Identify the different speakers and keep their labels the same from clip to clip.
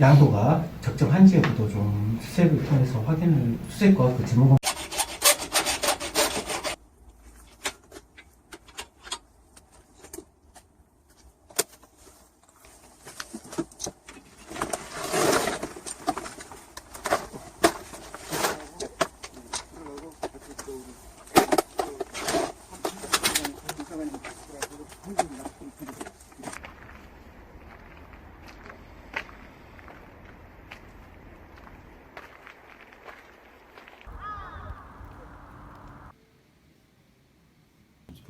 Speaker 1: 양도가 적정 한지 여부도 좀 수색을 통해서 확인을 수색과 그 지문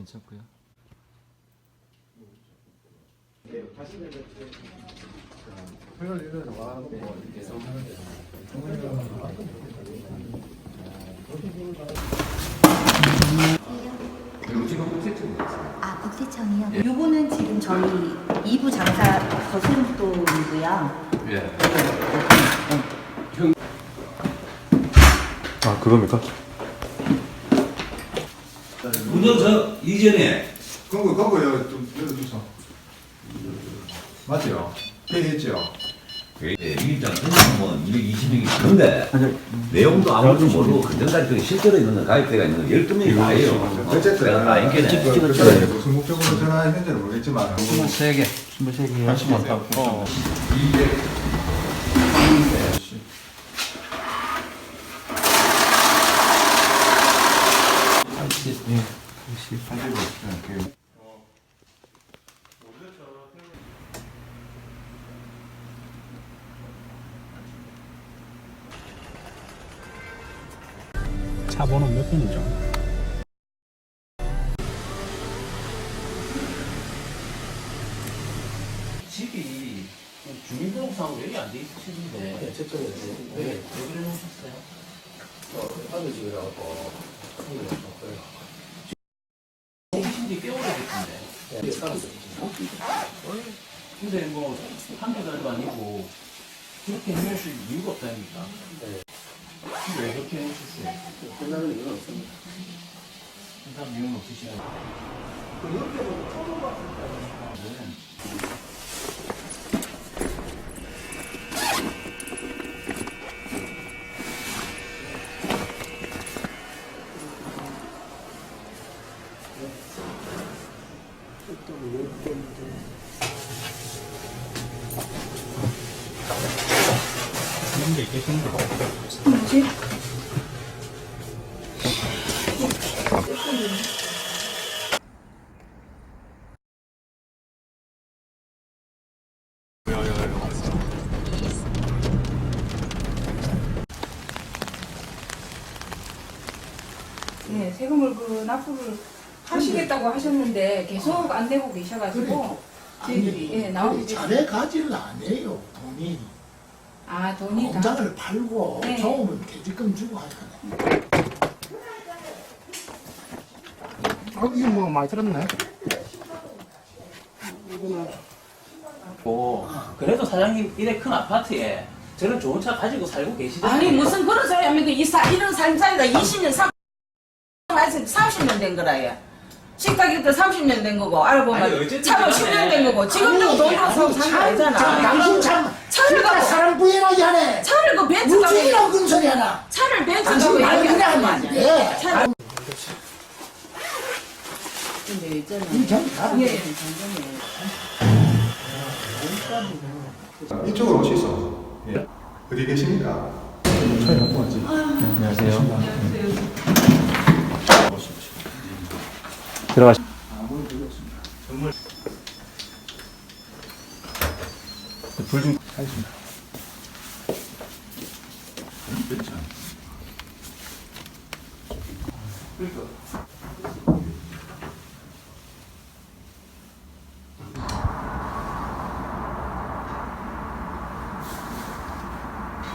Speaker 2: 괜찮고요.
Speaker 3: 아, 국세청이요? 요거는 지금 저희 2부 장사 거스름돈이고요.
Speaker 2: 예.
Speaker 4: 아 그겁니까?
Speaker 5: 운전서 이전에
Speaker 6: 그거 그거 여- 좀 열어주소. 맞죠? 회의했죠?
Speaker 5: 예, 일장 선생님은 220명이 있는데 내용도 아무것도 모르고 그 전까지 그 실제로 있는 건 가입대가 있는 건 12명이 다예요.
Speaker 6: 어쨌든
Speaker 5: 아, 인기네.
Speaker 6: 무슨 목적으로 전화했는지 는 모르겠지만
Speaker 2: 23개. 23개. 하시면 어.
Speaker 1: 차 번호 몇 번이죠?
Speaker 7: 집이 주민등록상으로 여기 안돼 있으시는데 네, 저쪽에 왜, 왜 그래 놓으셨어요? 아들 집이라고 계신지 꽤 오래됐던데 근데 뭐 한두 달도 아니고 그렇게 해놓으실 이유가 없다니까 근데 왜 그렇게 해놓으셨어요? 끝나는 이유는 없습니다 끝나는 이유는 없으시나요?
Speaker 8: 네, 세금을 그 납부를 하시겠다고 하셨는데 계속 안 내고 계셔가지고 저희들이 예, 나오고
Speaker 9: 자네 가지를 안 해요 돈이
Speaker 8: 아 돈이 다
Speaker 9: 공장을 팔고
Speaker 8: 네.
Speaker 9: 좋으면 퇴직금 주고 하잖아요
Speaker 1: 아 이거 뭐 많이 들었네.
Speaker 7: 고 그래도 사장님 이래 큰 아파트에 저런 좋은 차 가지고 살고 계시잖아요.
Speaker 10: 아니 무슨 그런 소리 하면 그 이 사 이런 삶사이다 20년 3 30년 된 거라야 식탁이도 30년 된 거고 알고
Speaker 7: 아니,
Speaker 10: 보면
Speaker 7: 어쨌든
Speaker 10: 차도
Speaker 7: 간에
Speaker 10: 10년 된 거고 지금도 돈 벌어서 사는 거
Speaker 9: 자, 당신
Speaker 10: 아니잖아
Speaker 9: 참
Speaker 10: 차를 갖고
Speaker 9: 사람 부인하게 하네
Speaker 10: 차를 그 벤츠 가고
Speaker 9: 무지이라고 그런 소리 하나
Speaker 10: 차를 벤츠
Speaker 9: 당신
Speaker 10: 가고
Speaker 9: 말
Speaker 10: 얘기하는
Speaker 9: 하면 거안
Speaker 10: 아니야
Speaker 9: 돼.
Speaker 10: 차를
Speaker 8: 근데 있잖아
Speaker 9: 이 전, 가.
Speaker 8: 예,
Speaker 6: 이쪽으로 오시소. 예. 어디 계십니까?
Speaker 4: 안녕하세요. 들어가시. 불좀 하겠습니다.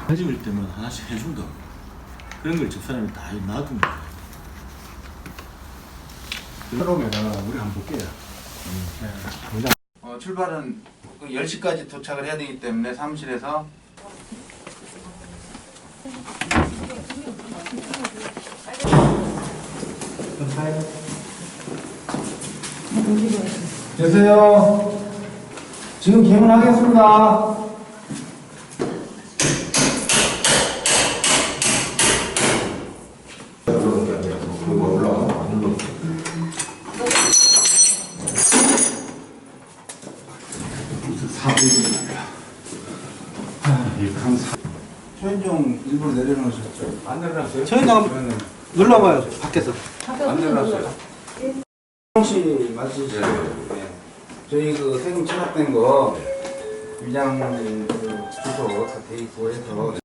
Speaker 11: 가지고 때면 하나씩 해준다. 그런 걸 집사람이 다 거야.
Speaker 6: 들어오면은 우리 한번 볼게요.
Speaker 12: 어, 출발은 10시까지 도착을 해야 되기 때문에 사무실에서
Speaker 1: 여보세요. 지금 개문하겠습니다.
Speaker 12: 최현종 일부러 내려놓으셨죠?
Speaker 13: 안 내려놨어요?
Speaker 1: 저희는 눌러봐요 밖에서
Speaker 12: 안 내려놨어요. 혹시 맞으시죠? 네. 저희 그 세금 체납된 거 위장님 그 주소 다 돼 있고 해서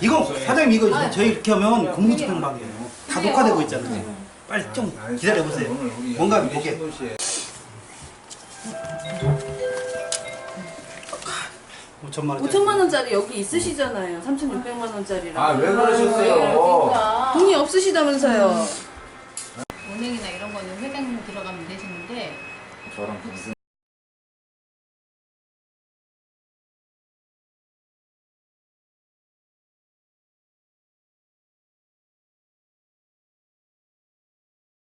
Speaker 1: 이거 사장님 이거 저희 이렇게 하면 공무집행방이에요. 다 녹화되고 있잖아요. 빨리 좀 기다려 보세요. 뭔가 보게. 5천만 원
Speaker 14: 5천만 원짜리 여기 있으시잖아요. 3,600만 원짜리랑.
Speaker 12: 아 왜 그러셨어요?
Speaker 14: 돈이 없으시다면서요.
Speaker 8: 은행이나 이런 거는 회장님 들어가면 되시는데
Speaker 12: 저랑 무슨